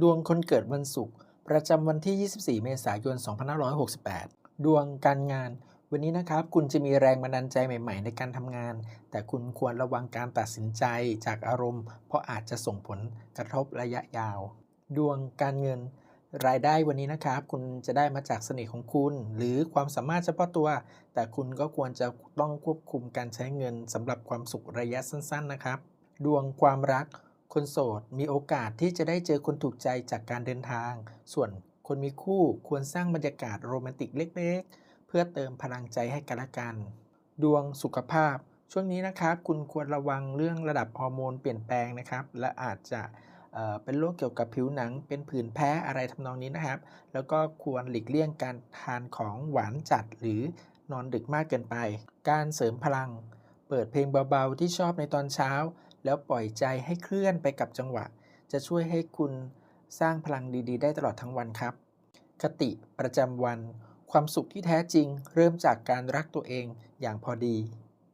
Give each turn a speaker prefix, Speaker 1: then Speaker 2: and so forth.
Speaker 1: ดวงคนเกิดวันศุกร์ประจำวันที่ 24 เมษายน 2568 ดวงการงาน วันนี้นะครับคุณจะมีแรงบันดาลใจใหม่ ๆ ในการทำงาน แต่คุณควรระวังการตัดสินใจจากอารมณ์ เพราะอาจจะส่งผลกระทบระยะยาว ดวงการเงิน รายได้วันนี้นะครับ คุณจะได้มาจากเสน่ห์ของคุณ หรือความสามารถเฉพาะตัว แต่คุณก็ควรจะต้องควบคุมการใช้เงินสำหรับความสุขระยะสั้น ๆ นะครับ ดวงความรัก คนโสดมีโอกาสที่จะได้เจอคนถูกใจจากการเดินทาง ส่วนคนมีคู่ควรสร้างบรรยากาศโรแมนติกเล็กๆ เพื่อเติมพลังใจให้กันและกัน ดวงสุขภาพ ช่วงนี้นะครับคุณควรระวังเรื่องระดับฮอร์โมนเปลี่ยนแปลงนะครับ และอาจจะเเป็นโรคเกี่ยวกับผิวหนัง เป็นผื่นแพ้อะไรทำนองนี้นะครับ แล้วก็ควรหลีกเลี่ยงการทานของหวานจัดหรือนอนดึกมากเกินไป การเสริมพลัง เปิดเพลงเบาๆที่ชอบในตอนเช้า แล้วปล่อยใจให้เคลื่อนไปกับจังหวะ จะช่วยให้คุณสร้างพลังดีๆ ได้ตลอดทั้งวันครับ คติประจำวัน ความสุขที่แท้จริง เริ่มจากการรักตัวเองอย่างพอดี